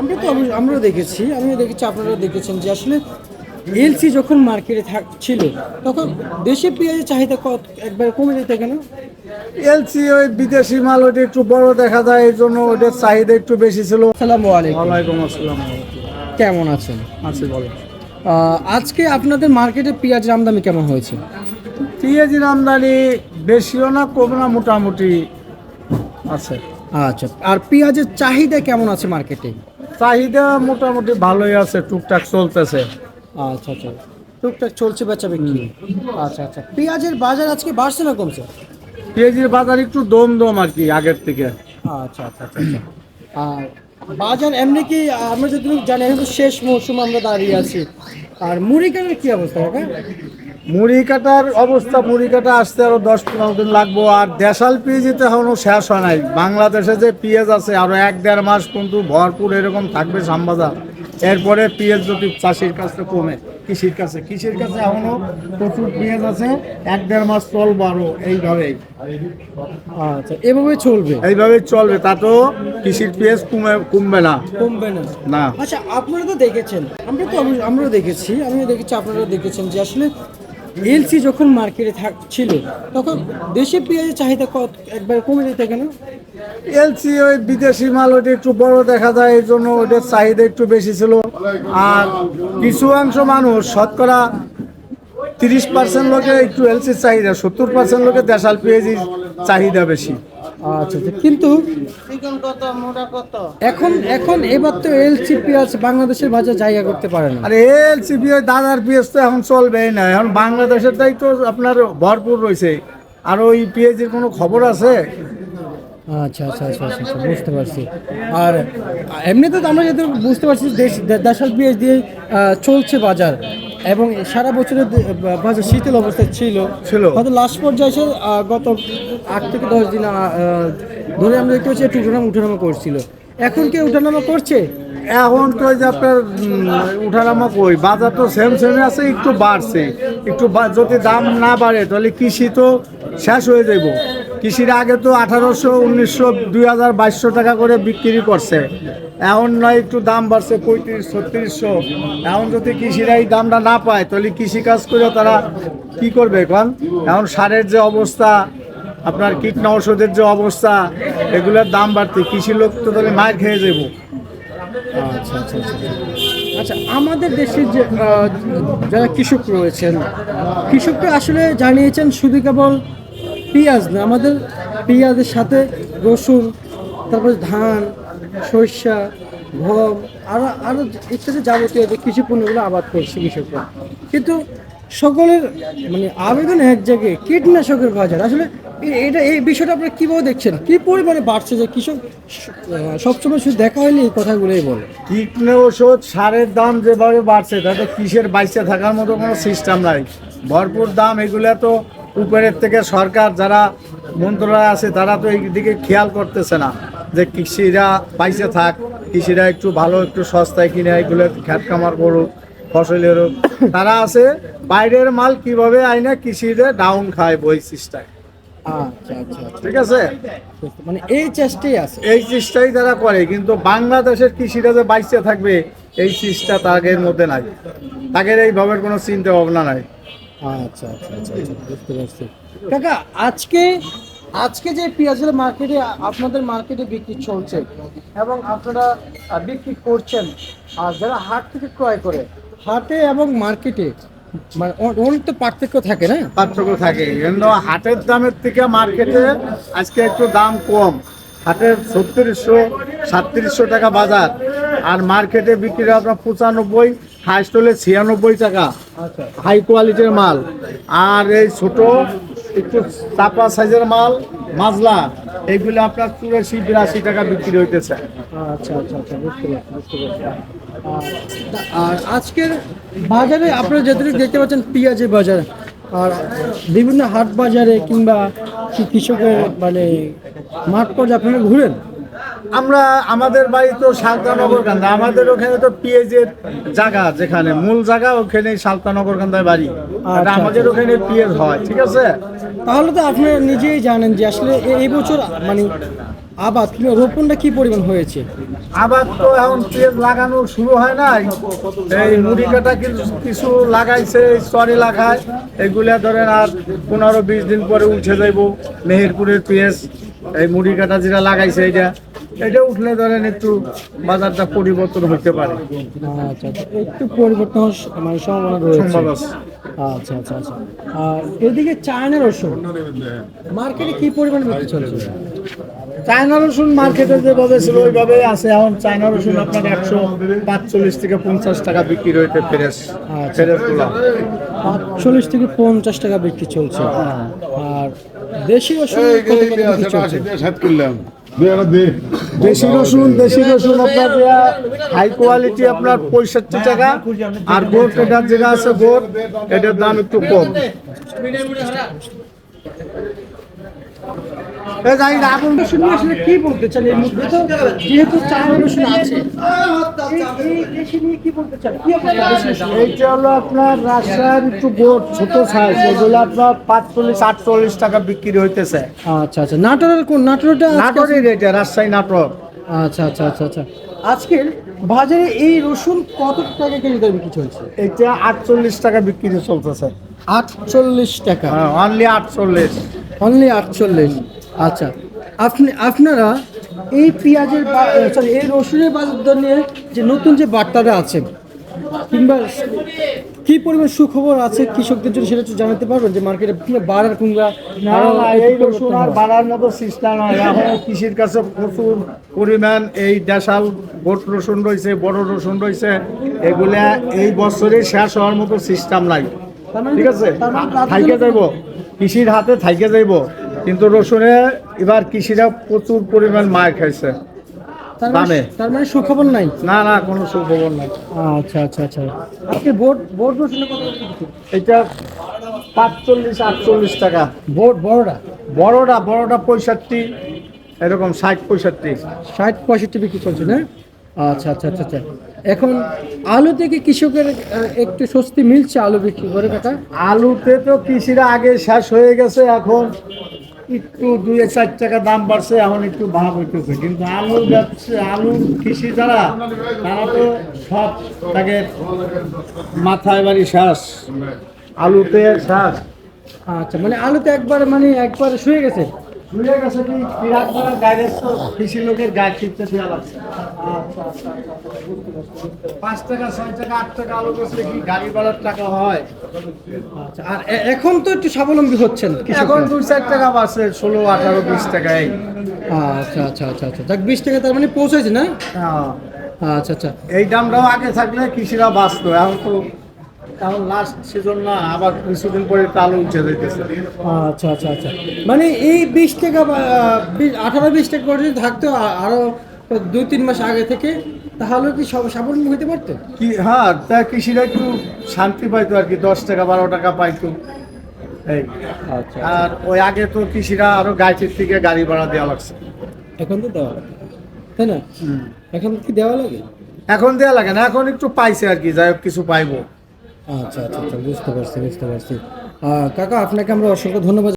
আমরা তো আমরাও দেখেছি আমিও দেখেছি আপনারাও দেখেছেন যে আসলে এলসি যখন মার্কেটে থাক ছিল তখন দেশে পেঁয়াজের চাহিদা কত একবার কমে যেত কেন? এলসি ওই বিদেশি মাল ওটা একটু বড় দেখা যায় এই জন্য ওটার চাহিদা একটু বেশি ছিল। আসসালামু আলাইকুম। ওয়ালাইকুম আসসালাম। কেমন আছেন? আছে বলো আজকে আপনাদের মার্কেটে পেঁয়াজের আমদানি কেমন হয়েছে? পেঁয়াজির আমদানি বেশিও না কম না মোটামুটি আছে। আচ্ছা আর পেঁয়াজের চাহিদা কেমন আছে মার্কেটে? চাহিদা মোটামুটি ভালোই আছে টুকটাক চলতেছে। আচ্ছা আচ্ছা। টুকটাক চলছে বেচা বিক্রি। আচ্ছা আচ্ছা। পেঁয়াজের বাজার আজকে বাড়ছে না কমছে? পেঁয়াজের বাজার একটু দম দম আর কি আগের থেকে। আচ্ছা আচ্ছা আচ্ছা আচ্ছা। আর বাজার এমনি কি আমরা যদি জানি, এখন শেষ মৌসুম আমরা দাঁড়িয়ে আছি। আর মুড়ি কাটার কি অবস্থা হবে মুড়ি কাটার অবস্থা, মুড়ি কাটা আসতে আরও দশ পনেরো দিন লাগবো, আর দেশাল পেঁয়াজি তো এখনও শেষ হয় নাই। বাংলাদেশে যে পেঁয়াজ আছে, আরও এক দেড় মাস কিন্তু ভরপুর এরকম থাকবে সামবাজার এরপরে পেঁয়াজ যদি চাষির কাছে কমে। কৃষির কাছে। কৃষির কাছে এখনও প্রচুর পেঁয়াজ আছে। এক দেড় মাস চল বারো এইভাবেই। আচ্ছা এভাবে চলবে? এইভাবে চলবে। তা তো কৃষির পেঁয়াজ কমে কমবে না। কমবে না। না। আচ্ছা আপনারা তো দেখেছেন। আমরা তো আমরা আমরাও দেখেছি। আমিও দেখেছি আপনারা দেখেছেন যে আসলে এলসি যখন মার্কেটে থাক ছিল, তখন দেশে পেঁয়াজের চাহিদা কত? একবার কমে যেতে কেন? এলসি ওই বিদেশি মাল ওটা একটু বড় দেখা যায়, এই জন্য ওটার চাহিদা একটু বেশি ছিল। আর কিছু অংশ মানুষ, শতকরা তিরিশ পার্সেন্ট লোকের একটু এলসির চাহিদা, সত্তর পার্সেন্ট লোকের দেশাল পেঁয়াজির চাহিদা বেশি। আচ্ছা আচ্ছা। কিন্তু এখন এখন এবার তো এলসি পেঁয়াজ বাংলাদেশের বাজার জায়গা করতে পারে না। আর এলসি পেঁয়াজ দাদার পেঁয়াজ তো এখন চলবেই না। এখন বাংলাদেশেরটাই তো আপনার ভরপুর রয়েছে। আর ওই পেঁয়াজির কোনো খবর আছে? আচ্ছা আচ্ছা আচ্ছা আচ্ছা আচ্ছা, বুঝতে পারছি। আর এমনিতে তো আমরা যেহেতু বুঝতে পারছি দেশ দেশাল পেঁয়াজ দিয়ে চলছে বাজার। এবং সারা বছরের বাজার শীতল অবস্থা ছিল। ছিল। হয়তো লাস্ট পর্যায়ে এসে গত আট থেকে দশ দিন ধরে আমরা দেখতে পাচ্ছি একটু উঠানামা উঠানামা করছিল। এখন কি উঠানামা করছে? এখন তো যে আপনার উঠানামা কই? বাজার তো সেম সেমে আছে, একটু বাড়ছে। একটু যদি দাম না বাড়ে, তাহলে কৃষি তো শেষ হয়ে যাব কৃষির আগে তো আঠারোশো, উনিশশো, দুই হাজার বাইশশো টাকা করে বিক্রি করছে। এখন নয়, একটু দাম বাড়ছে, পঁয়ত্রিশ, ছত্রিশশো। এখন যদি কৃষিরা এই দামটা না পায়, তাহলে কৃষি কাজ করে তারা কি করবে এখন? এখন সারের যে অবস্থা, আপনার কীটনাশকের যে অবস্থা, এগুলোর দাম বাড়তে কৃষি লোক তো তাহলে মার খেয়ে যাব আচ্ছা আচ্ছা আমাদের দেশের যে যারা কৃষক রয়েছেন, কৃষকরা আসলে জানিয়েছেন শুধু কেবল পেঁয়াজ না, আমাদের পেঁয়াজের সাথে রসুন, তারপরে ধান, সরিষা, গম আরও আরও ইত্যাদি যাবতীয় যে কৃষি পণ্যগুলো আবাদ করছে কৃষকরা। কিন্তু সকলের মানে আবেদন এক জায়গায়, কীটনাশকের বাজার। আসলে এটা এই বিষয়টা আপনারা কীভাবে দেখছেন? কী পরিমাণে বাড়ছে যে কৃষক সবসময় শুধু দেখা হয়নি, এই কথাগুলোই বলে। কীটনাশক সারের দাম যেভাবে বাড়ছে, তাতে কিসের বাইসে থাকার মতো কোনো সিস্টেম নাই। ভরপুর দাম, এগুলো তো উপরের থেকে সরকার যারা মন্ত্রণালয় আছে, তারা তো এই দিকে খেয়াল করতেছে না যে কৃষিরা বাইসে থাক, কৃষিরা একটু ভালো, একটু সস্তায় কিনে, এগুলো খ্যাত কামার করুক। ফসলের তারা আছে বাইরের মাল কীভাবে আইনা কৃষিরে ডাউন খায় বই সিস্টেম আচ্ছা আচ্ছা আচ্ছা। ঠিক আছে? মানে এই চেষ্টাই আছে। এই চেষ্টাই তারা করে কিন্তু বাংলাদেশের কৃষিরা যে বাইসে থাকবে এই চেষ্টা তাদের মধ্যে নাই। তাদের এইভাবে কোনো চিন্তা ভাবনা নাই। আচ্ছা আচ্ছা আচ্ছা আচ্ছা, বুঝতে পারছি। কাকা আজকে আজকে যে পেঁয়াজের মার্কেটে আপনাদের মার্কেটে বিক্রি চলছে এবং আপনারা বিক্রি করছেন আর যারা হাট থেকে ক্রয় করে হাটে এবং মার্কেটে মানে অনেক তো পার্থক্য থাকে না? পার্থক্য থাকে। কিন্তু হাটের দামের থেকে মার্কেটে আজকে একটু দাম কম। হাটের ছত্রিশশো সাতত্রিশশো টাকা বাজার। আর মার্কেটে বিক্রি হয় আপনার পঁচানব্বই হাইস্ট হলে ছিয়ানব্বই টাকা। আচ্ছা। হাই কোয়ালিটির মাল। আর এই ছোট একটু চাপা সাইজের মাল মাজলা এইগুলো আপনার চুরাশি বিরাশি টাকা বিক্রি হইতেছে। আচ্ছা আচ্ছা আচ্ছা বুঝতে পারছি বুঝতে পারছি। আর- আজকের বাজারে আপনারা যতটুকু দেখতে পাচ্ছেন পেঁয়াজের বাজার আর বিভিন্ন হাট বাজারে কিংবা কৃষকের মানে মাঠ পর্যায়ে আপনারা ঘুরেন? আমরা আমাদের বাড়ি তো সালতানগর কান্দা আমাদের ওখানে তো পিএজের জায়গা যেখানে মূল জায়গা ওখানে সালতানগর কান্দায় বাড়ি। আর আচ্ছা, আমাদের ওখানে পিএজ হয় ঠিক আছে? তাহলে তো আপনি নিজেই জানেন যে আসলে এই বছর মানে আবাদ রোপণটা কি পরিমাণ হয়েছে? আবাদ তো এখন পেঁয়াজ লাগানো শুরু হয় নাই। এই মুড়ি কাটা কিছু লাগাইছে সরি লাগায়। এগুলা ধরেন আর পনেরো বিশ দিন পরে উঠে যাইব, মেহেরপুরের পেঁয়াজ। এই মুড়ি কাটা যেটা লাগাইছে এটা এটা উঠলে ধরেন একটু বাজারটা পরিবর্তন হতে পারে। আচ্ছা আচ্ছা একটু পরিবর্তন মানে সম্ভাবনা রয়েছে। আচ্ছা আচ্ছা আচ্ছা। আর এদিকে চায়না রসুন মার্কেটে কি পরিমাণ বিক্রি চলছে? চায়না রসুন মার্কেটে যেভাবে ছিল ওইভাবে আছে। এখন চায়না রসুন আপনার একশো পাঁচচল্লিশ থেকে পঞ্চাশ টাকা বিক্রি রয়েছে ফ্রেশ আচ্ছা। গুলো পাঁচচল্লিশ থেকে পঞ্চাশ টাকা বিক্রি চলছে। আর দেশি রসুন দেশি রসুন দেশি। রসুন আপনার হাই কোয়ালিটি আপনার পঁয়ষট্টি টাকা। আর গোট এটার যেটা আছে গোট এটার দাম একটু কম। জানি না, আগুন রসুন নিয়ে আসলে কি বলতে চান? এর মধ্যে তো যেহেতু চায়না রসুন আছে এইটা হলো আপনার রাজশাহীর একটু গোট ছোট সাইজ এগুলো আপনার পাঁচচল্লিশ আটচল্লিশ টাকা বিক্রি হইতেছে। আচ্ছা আচ্ছা। নাটোরের কোন নাটোরটা নাটকের এটা রাজশাহী নাটক আচ্ছা আচ্ছা আচ্ছা আচ্ছা। আজকের বাজারে এই রসুন কত টাকা কেজি দরে বিক্রি চলছে? এটা আটচল্লিশ টাকা বিক্রি চলতেছে। আটচল্লিশ টাকা। হ্যাঁ অনলি আটচল্লিশ। অনলি আটচল্লিশ। আচ্ছা আপনি আপনারা এই পেঁয়াজের সরি এই রসুনের বাজার নিয়ে যে নতুন যে বার্তাটা আছে কিংবা কি পরিমাণ সুখবর আছে কৃষকদের জন্য সেটা একটু জানাতে পারবেন যে মার্কেটে বাড়ার একটু এই রসুন আর বাড়ার মতো সিস্টেম নয় এখন কৃষির কাছে প্রচুর পরিমাণ এই দেশাল গোট রসুন রয়েছে বড় রসুন রয়েছে এগুলা এই বছরে শেষ হওয়ার মতো সিস্টেম নাই। মানে- ঠিক আছে? মানে থাইকে যাইব। কৃষির হাতে থাইকে যাইব। কিন্তু রসুনে এবার কৃষিরা প্রচুর পরিমাণ মার খাইছে। তার মানে মানে সুখবর নাই? না না কোনো সুখবর নাই। আচ্ছা আচ্ছা আচ্ছা। আজকে বোর্ড বোর্ড রসুনের কত এটা পাঁচচল্লিশ আটচল্লিশ টাকা। বোর্ড বড়টা বড়টা বড়টা পঁয়ষট্টি এরকম ষাট পঁয়ষট্টি। ষাট পঁয়ষট্টি বিক্রি চলছে না? আচ্ছা আচ্ছা আচ্ছা আচ্ছা। এখন আলু থেকে কৃষকের একটু স্বস্তি মিলছে আলু বিক্রি করে কাকা আলুতে তো কৃষিরা আগে শেষ হয়ে গেছে এখন একটু দুই চার টাকা দাম বাড়ছে, এখন একটু ভাব হইতেছে। কিন্তু আলু যাচ্ছে, আলু কৃষি যারা, তারা তো সব তাকে মাথায় বাড়ি শ্বাস, আলুতে শ্বাস। আচ্ছা মানে আলুতে একবার মানে একবার শুয়ে গেছে? শুয়ে গেছে কি বিরাট বড় গাড়ি কৃষি লোকের গায়ে টিপতে দেওয়া লাগছে। পাঁচ টাকা ছয় টাকা আট টাকা আলু বেচলে কি গাড়ি ভাড়ার টাকা হয়? আচ্ছা আর এখন তো একটু স্বাবলম্বী হচ্ছেন এখন কৃষকরা। দুই চার টাকা ষোলো আঠারো বিশ টাকায় আচ্ছা আচ্ছা আচ্ছা আচ্ছা। যাক বিশ টাকা তার মানে পৌঁছেছে না? হ্যাঁ। আচ্ছা আচ্ছা। এই দামটাও আগে থাকলে কৃষিরা বাঁচতো এখন তো এখন লাস্ট সিজন না আবার কিছুদিন পরে চালু উঠে যাইতেছে। আচ্ছা আচ্ছা আচ্ছা। মানে এই বিশ টাকা আঠারো বিশ টাকা করে থাকতো আ- আরও দুই তিন মাস আগে থেকে তাহলে কি সব স্বাবলম্বী হতে পারতো? কি হ্যাঁ তা কৃষিরা একটু শান্তি পাইতো আর কি দশ টাকা বারো টাকা পাইতো। এই আচ্ছা আর ওই আগে তো কৃষিরা আরও গাছের থেকে গাড়ি ভাড়া দেওয়া লাগছে। এখন তো দেওয়া লাগে। তাই না? এখন কি দেওয়া লাগে? এখন দেওয়া লাগে না এখন একটু পাইছে আর কি যাই হোক কিছু পাইবো। আচ্ছা আচ্ছা আচ্ছা বুঝতে পারছি বুঝতে পারছি। কাকা আপনাকে আমরা অসংখ্য ধন্যবাদ।